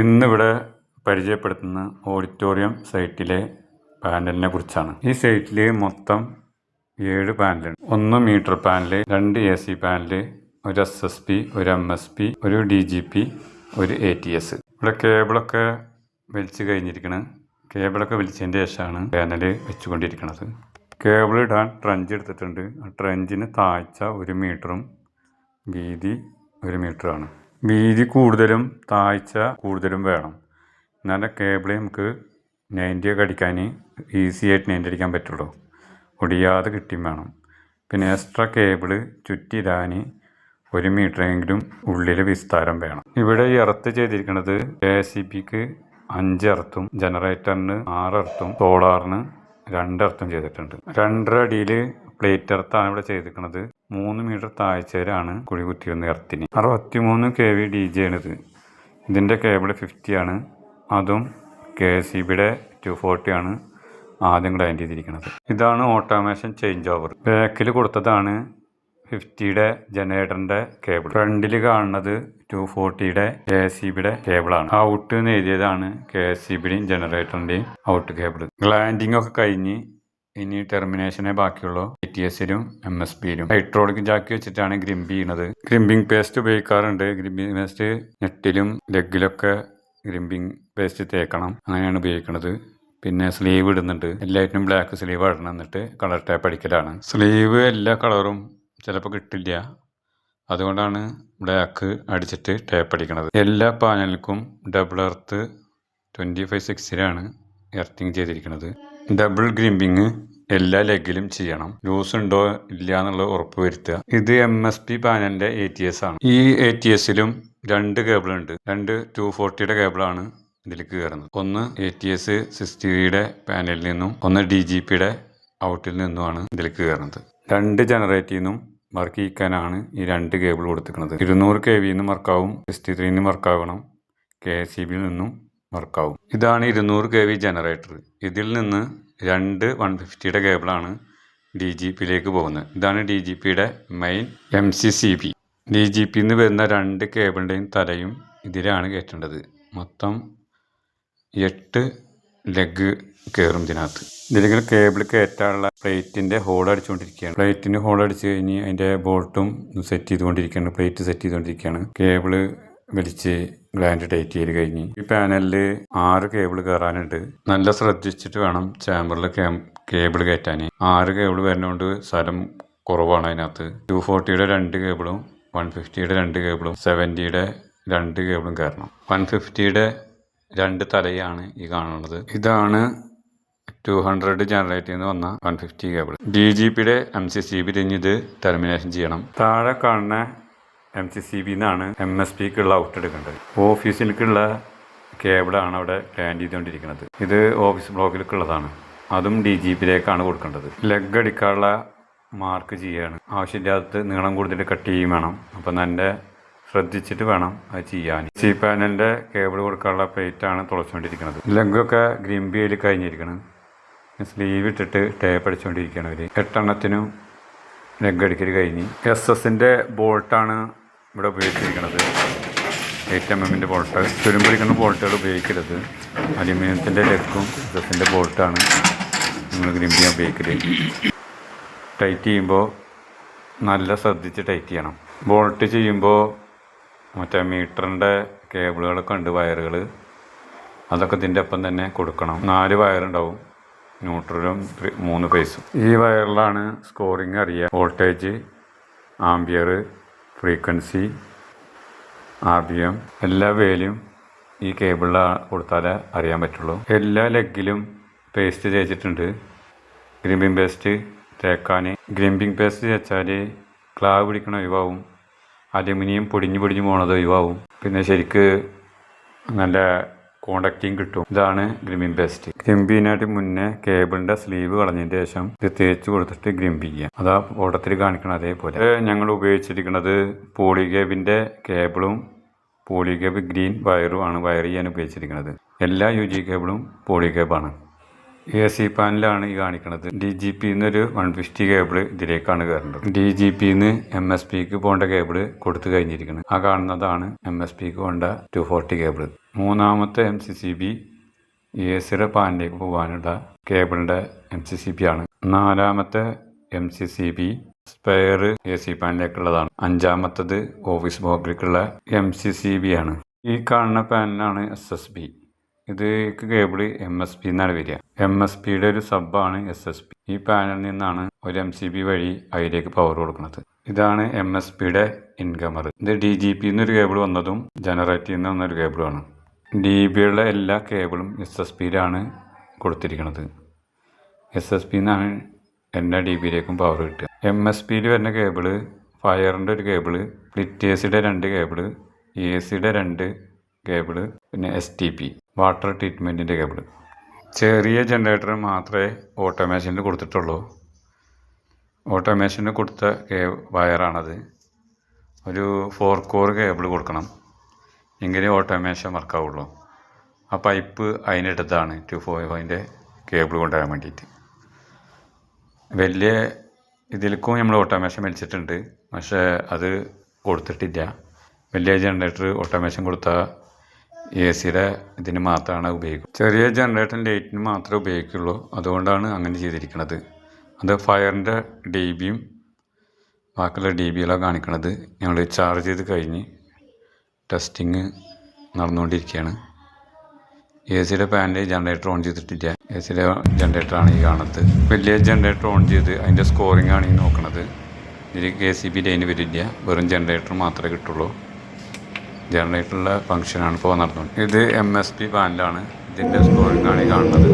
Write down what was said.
ഇന്നിവിടെ പരിചയപ്പെടുത്തുന്ന ഓഡിറ്റോറിയം സൈറ്റിലെ പാനലിനെ കുറിച്ചാണ്. ഈ സൈറ്റിൽ മൊത്തം ഏഴ് പാനലുണ്ട്. ഒന്ന് മീറ്റർ പാനൽ രണ്ട് എ സി പാനൽ ഒരു എസ് എസ് പി ഒരു എം എസ് പി ഒരു ഡി ജി പി ഒരു എ ടി എസ്. ഇവിടെ കേബിളൊക്കെ വലിച്ചു കഴിഞ്ഞിരിക്കണം. കേബിളൊക്കെ വലിച്ചതിന്റെ ശേഷമാണ് പാനൽ വെച്ചുകൊണ്ടിരിക്കുന്നത് കേബിൾ ഇടാൻ ട്രഞ്ച് എടുത്തിട്ടുണ്ട്. ആ ട്രഞ്ചിന് താഴ്ച ഒരു മീറ്ററും വീതി ഒരു മീറ്ററാണ് വീതി കൂടുതലും താഴ്ച കൂടുതലും വേണം. എന്നാലേ കേബിൾ നമുക്ക് നയന്റി ഒക്കെ അടിക്കാൻ ഈസി ആയിട്ട് നയന്റി അടിക്കാൻ പറ്റുള്ളൂ. ഒടിയാതെ കിട്ടിയും വേണം. പിന്നെ എക്സ്ട്രാ കേബിൾ ചുറ്റിടാൻ ഒരു മീറ്ററെങ്കിലും ഉള്ളിൽ വിസ്താരം വേണം. ഇവിടെ എർത്ത് ചെയ്തിരിക്കുന്നത് എ സി പിക്ക് അഞ്ച് എർത്തും ജനറേറ്ററിന് ആറ് എർത്തും സോളാറിന് രണ്ടർത്തും ചെയ്തിട്ടുണ്ട്. രണ്ടര അടിയിൽ പ്ലേറ്റ് എർത്താണ് ഇവിടെ ചെയ്തിരിക്കുന്നത് മൂന്ന് മീറ്റർ താഴ്ചയിലാണ് കുഴി കുത്തിയിരുന്ന എർത്തിന്. അറുപത്തിമൂന്ന് കെ വി ഡി ജെ ആണിത് ഇതിന്റെ കേബിൾ ഫിഫ്റ്റി ആണ്. അതും കെ സി ബിയുടെ ടു ഫോർട്ടിയാണ് ആദ്യം ഗ്ലൈൻഡ് ചെയ്തിരിക്കുന്നത്. ഇതാണ് ഓട്ടോമേഷൻ ചേഞ്ച് ഓവർ ബാക്കിൽ കൊടുത്തതാണ് ഫിഫ്റ്റിയുടെ ജനറേറ്ററിന്റെ കേബിൾ ഫ്രണ്ടിൽ കാണുന്നത് ടു ഫോർട്ടിയുടെ കെ സി ബിയുടെ കേബിളാണ്. ഔട്ട് എന്ന് എഴുതിയതാണ് കെ എസ് സി ബിയുടെയും ജനറേറ്ററിന്റെയും ഔട്ട് കേബിൾ ഗ്ലാൻഡിംഗ് ഒക്കെ കഴിഞ്ഞ് ഇനി ടെർമിനേഷനെ ബാക്കിയുള്ളൂ. എ ടി എസിലും എം എസ് പിയിലും ഹൈഡ്രോളിക് ജാക്കി വെച്ചിട്ടാണ് ഗ്രിംബി ചെയ്യുന്നത് ഗ്രിംബിങ് പേസ്റ്റ് ഉപയോഗിക്കാറുണ്ട്. ഗ്രിംബിങ് പേസ്റ്റ് നെറ്റിലും ലെഗിലൊക്കെ ഗ്രിംബിങ് പേസ്റ്റ് തേക്കണം. അങ്ങനെയാണ് ഉപയോഗിക്കുന്നത് പിന്നെ സ്ലീവ് ഇടുന്നുണ്ട്. എല്ലാറ്റിനും ബ്ലാക്ക് സ്ലീവ് ഇടണം എന്നിട്ട് കളർ ടേപ്പ് അടിക്കലാണ്. സ്ലീവ് എല്ലാ കളറും ചിലപ്പോൾ കിട്ടില്ല. അതുകൊണ്ടാണ് ബ്ലാക്ക് അടിച്ചിട്ട് ടേപ്പ് അടിക്കണത്. എല്ലാ പാനലിക്കും ഡബിൾ എർത്ത് ട്വന്റി ഫൈവ് സിക്സിലാണ് എർത്തിങ് ചെയ്തിരിക്കുന്നത് ഡബിൾ ഗ്രിമ്പിങ് എല്ലാ ലെഗിലും ചെയ്യണം. ലൂസ് ഉണ്ടോ ഇല്ല എന്നുള്ളത് ഉറപ്പ് വരുത്തുക. ഇത് എം എസ് പി പാനലിന്റെ എ ടി എസ് ആണ്. ഈ എ ടി എസിലും രണ്ട് കേബിൾ ഉണ്ട്. രണ്ട് ടു ഫോർട്ടിയുടെ കേബിളാണ് ഇതിലേക്ക് കയറുന്നത് ഒന്ന് എ ടി എസ് സിക്സ്റ്റിയുടെ പാനലിൽ നിന്നും ഒന്ന് ഡി ജി പിയുടെ ഔട്ടിൽ നിന്നുമാണ് ഇതിലേക്ക് കയറുന്നത് രണ്ട് ജനറേറ്ററിൽ നിന്നും വർക്ക് ചെയ്യിക്കാനാണ് ഈ രണ്ട് കേബിൾ കൊടുത്തിരിക്കുന്നത്. ഇരുന്നൂറ് കെ വിയിൽ വർക്കാവും സിക്സ്റ്റി ത്രീയിൽ വർക്കാവണം കെ എസ് സി ബിയിൽ നിന്നും വർക്കാവും ഇതാണ് ഇരുന്നൂറ് കെ വി ജനറേറ്റർ. ഇതിൽ നിന്ന് രണ്ട് വൺ ഫിഫ്റ്റിയുടെ കേബിളാണ് ഡി ജി പിയിലേക്ക് പോകുന്നത്. ഇതാണ് ഡി ജി പിയുടെ main M C C B D G പിയിൽ നിന്ന് വരുന്ന രണ്ട് കേബിളിന്റെയും തലയും ഇതിലാണ് കയറ്റേണ്ടത്. മൊത്തം എട്ട് ലെഗ് കയറും ഇതിനകത്ത്. ഇതിലേക്ക് കേബിൾ കയറ്റാനുള്ള പ്ലേറ്റിന്റെ ഹോൾ അടിച്ചുകൊണ്ടിരിക്കുകയാണ്. പ്ലേറ്റിന് ഹോൾ അടിച്ച് കഴിഞ്ഞ് അതിന്റെ ബോൾട്ടും സെറ്റ് ചെയ്തുകൊണ്ടിരിക്കുകയാണ്. പ്ലേറ്റ് സെറ്റ് ചെയ്തുകൊണ്ടിരിക്കുകയാണ്. കേബിൾ വലിച്ച് ഗ്ലാൻഡ് ടൈറ്റ് ചെയ്ത് കഴിഞ്ഞ് ഈ പാനലിൽ ആറ് കേബിൾ കയറാനുണ്ട് നല്ല ശ്രദ്ധിച്ചിട്ട് വേണം ചാമ്പറിൽ കേബിൾ കയറ്റാൻ ആറ് കേബിൾ വരുന്നതുകൊണ്ട് സ്ഥലം കുറവാണ് അതിനകത്ത്. ടു ഫോർട്ടിയുടെ രണ്ട് കേബിളും വൺ ഫിഫ്റ്റിയുടെ രണ്ട് കേബിളും സെവന്റിയുടെ രണ്ട് കേബിളും കയറണം. വൺ ഫിഫ്റ്റിയുടെ രണ്ട് തലയാണ് ഈ കാണുന്നത്. ഇതാണ് ടു ഹൺഡ്രഡ് ജനറേറ്റ് നിന്ന് വന്ന one fifty cable D G പിയുടെ എം സി സി ബി ഇത് ടെർമിനേഷൻ ചെയ്യണം. താഴെ കാണുന്ന എം സി സി ബി എന്നാണ് എം എസ് പിക്കുള്ള ഔട്ട് എടുക്കേണ്ടത് ഓഫീസിലേക്കുള്ള കേബിളാണ് അവിടെ ലാൻഡ് ചെയ്തുകൊണ്ടിരിക്കുന്നത്. ഇത് ഓഫീസ് ബ്ലോക്കിലേക്കുള്ളതാണ് അതും ഡി ജി പിയിലേക്കാണ് കൊടുക്കേണ്ടത്. ലെഗ് അടിക്കാനുള്ള മാർക്ക് ചെയ്യുകയാണ് ആവശ്യമില്ലാത്ത നീളം കൂടുതൽ കട്ട് ചെയ്യും വേണം. അപ്പം നല്ല ശ്രദ്ധിച്ചിട്ട് വേണം അത് ചെയ്യാൻ. സി പാനലിന്റെ കേബിൾ കൊടുക്കാനുള്ള പ്ലേറ്റാണ് തുളച്ചുകൊണ്ടിരിക്കുന്നത്. ലെഗൊക്കെ ഗ്രിമ്പിയിൽ കഴിഞ്ഞിരിക്കണം. സ്ലീവ് ഇട്ടിട്ട് ടേപ്പ് അടിച്ചുകൊണ്ടിരിക്കുകയാണ് അവർ എട്ടെണ്ണത്തിനും ലെഗ് അടിക്കൽ കഴിഞ്ഞ്. എസ് എസിന്റെ ബോൾട്ടാണ് ഇവിടെ ഉപയോഗിച്ചിരിക്കുന്നത് എയ്റ്റ് എം എമ്മിന്റെ ബോൾട്ട് തുരുമ്പടിക്കുന്ന ബോൾട്ടുകൾ ഉപയോഗിക്കരുത്. അലുമിനിയത്തിന്റെ ലെക്കും ഇതത്തിന്റെ ബോൾട്ടാണ് നിങ്ങൾ ഗ്രിമ്പിയ ഉപയോഗിക്കൽ ടൈറ്റ് ചെയ്യുമ്പോൾ നല്ല ശ്രദ്ധിച്ച് ടൈറ്റ് ചെയ്യണം. ബോൾട്ട് ചെയ്യുമ്പോൾ മറ്റേ മീറ്ററിന്റെ കേബിളുകളൊക്കെ ഉണ്ട് വയറുകൾ. അതൊക്കെ ഇതിന്റെ ഒപ്പം തന്നെ കൊടുക്കണം. നാല് വയറുണ്ടാവും. ന്യൂട്രലും മൂന്ന് ഫേസും ഈ വയറിലാണ് സ്കോറിങ് അറിയുക voltage ampere frequency R B M എല്ലാ വേലും ഈ കേബിളിലാണ് കൊടുത്താലേ അറിയാൻ പറ്റുള്ളൂ. എല്ലാ ലെഗിലും പേസ്റ്റ് തേച്ചിട്ടുണ്ട് ഗ്രിമ്പിംഗ് പേസ്റ്റ് തേക്കാൻ. ഗ്രിമ്പിംഗ് പേസ്റ്റ് തേച്ചാൽ ക്ലാവ് പിടിക്കണ ഒഴിവാവും. അലുമിനിയം പൊടിഞ്ഞു പൊടിഞ്ഞു പോണത് ഒഴിവാവും. പിന്നെ ശരിക്ക് നല്ല കോണ്ടാക്റ്റിങ് കിട്ടും. ഇതാണ് ഗ്രിമ്പിംഗ് പേസ്റ്റ്. ഗ്രിമ്പിനായിട്ട് മുന്നേ കേബിളിന്റെ സ്ലീവ് കളഞ്ഞതിന് ശേഷം ഇത് തേച്ച് കൊടുത്തിട്ട് ഗ്രിമ്പ് ചെയ്യാം അതാ ഓട്ടത്തിൽ കാണിക്കണം അതേപോലെ. ഞങ്ങൾ ഉപയോഗിച്ചിരിക്കുന്നത് പോളിഗേബിന്റെ കേബിളും പോളിഗേബ് ഗ്രീൻ വയറുമാണ് വയർ ചെയ്യാൻ ഉപയോഗിച്ചിരിക്കുന്നത്. എല്ലാ യു ജി കേബിളും പോളിഗേബാണ് എ സി പാനലാണ് ഈ കാണിക്കുന്നത് ഡി ജി പി ഒരു വൺ ഫിഫ്റ്റി കേബിൾ ഇതിലേക്കാണ് കയറേണ്ടത് ഡി ജി പി എന്ന് എം എസ് പിക്ക് പോകേണ്ട കേബിൾ കൊടുത്തു കഴിഞ്ഞിരിക്കുന്നത് ആ കാണുന്നതാണ് എം എസ് പിക്ക് പോകേണ്ട ടു ഫോർട്ടി കേബിൾ മൂന്നാമത്തെ M C C B A സിയുടെ പാനിലേക്ക് പോകാനുള്ള കേബിളിന്റെ എം സി സി ബി ആണ് നാലാമത്തെ M C C B spare A C പാനിലേക്കുള്ളതാണ്. അഞ്ചാമത്തത് ഓഫീസ് ബോക്കിലേക്കുള്ള എം സി സി ബി ആണ് ഈ കാണുന്ന പാനലാണ് എസ് എസ് ബി. ഇത് കേബിൾ എം എസ് പി എന്നാണ് വരിക. എം എസ് പിയുടെ ഒരു സബാണ് എസ് എസ് പി ഈ പാനലിൽ നിന്നാണ് ഒരു എം സി ബി വഴി അതിലേക്ക് പവർ കൊടുക്കുന്നത്. ഇതാണ് എം എസ് പിയുടെ ഇൻകമർ ഇത് ഡി ജി പി എന്നൊരു കേബിൾ വന്നതും ജനറേറ്റിൽ നിന്ന് വന്നൊരു കേബിളുമാണ് ഡി ബിയുടെ എല്ലാ കേബിളും എസ് എസ് പിയിലാണ് കൊടുത്തിരിക്കുന്നത് എസ് എസ് പി എന്നാണ് എല്ലാ ഡി ബിയിലേക്കും പവർ കിട്ടുക. എം എസ് പിയിൽ വരുന്ന കേബിൾ ഫയറിന്റെ ഒരു കേബിൾ ഫ്ലിറ്റേഴ്സിയുടെ രണ്ട് കേബിൾ എ സിയുടെ രണ്ട് കേബിൾ പിന്നെ എസ് ടി പി വാട്ടർ ട്രീറ്റ്മെന്റിന്റെ കേബിൾ. ചെറിയ ജനറേറ്റർ മാത്രമേ ഓട്ടോമേഷനിൽ കൊടുത്തിട്ടുള്ളൂ. ഓട്ടോമേഷന് കൊടുത്ത കേ വയറാണത്. ഒരു ഫോർ കോർ കേബിൾ കൊടുക്കണം. എങ്കിലേ ഓട്ടോമേഷൻ വർക്കാവുള്ളൂ. ആ പൈപ്പ് അതിനടുത്താണ് ടു ഫോർ ഫൈവിന്റെ കേബിൾ കൊണ്ടുവരാൻ വേണ്ടിയിട്ട്. വലിയ ഇതിലേക്കും നമ്മൾ ഓട്ടോമേഷൻ വലിച്ചിട്ടുണ്ട് പക്ഷേ അത് കൊടുത്തിട്ടില്ല. വലിയ ജനറേറ്റർ ഓട്ടോമേഷൻ കൊടുത്താൽ എ സിയുടെ ഇതിന് മാത്രമാണ് ഉപയോഗിക്കുക ചെറിയ ജനറേറ്റർ ലൈറ്റിന് മാത്രമേ ഉപയോഗിക്കുള്ളൂ. അതുകൊണ്ടാണ് അങ്ങനെ ചെയ്തിരിക്കുന്നത്. അത് ഫയറിന്റെ ഡി ബിയും ബാക്കിയുള്ള ഡി ബിയിലാണ് കാണിക്കുന്നത് ഞങ്ങൾ ചാർജ് ചെയ്ത് കഴിഞ്ഞ് ടെസ്റ്റിങ് നടന്നുകൊണ്ടിരിക്കുകയാണ്. എ സിയുടെ പാനിൽ ജനറേറ്റർ ഓൺ ചെയ്തിട്ടില്ല. എ സിയുടെ ജനറേറ്ററാണ് ഈ കാണുന്നത്. വലിയ ജനറേറ്റർ ഓൺ ചെയ്ത് അതിന്റെ സ്കോറിംഗ് ആണ് ഈ നോക്കുന്നത് ഇതിൽ കെ സി ബി ലൈന് വരില്ല. വെറും ജനറേറ്റർ മാത്രമേ കിട്ടുള്ളൂ. ജനറേറ്ററിലെ ഫംഗ്ഷനാണ് ഇപ്പോൾ നടത്തുന്നത് ഇത് എം എസ് പി പാനലാണ് ഇതിന്റെ സ്കോറിംഗ് ആണ് ഈ കാണുന്നത്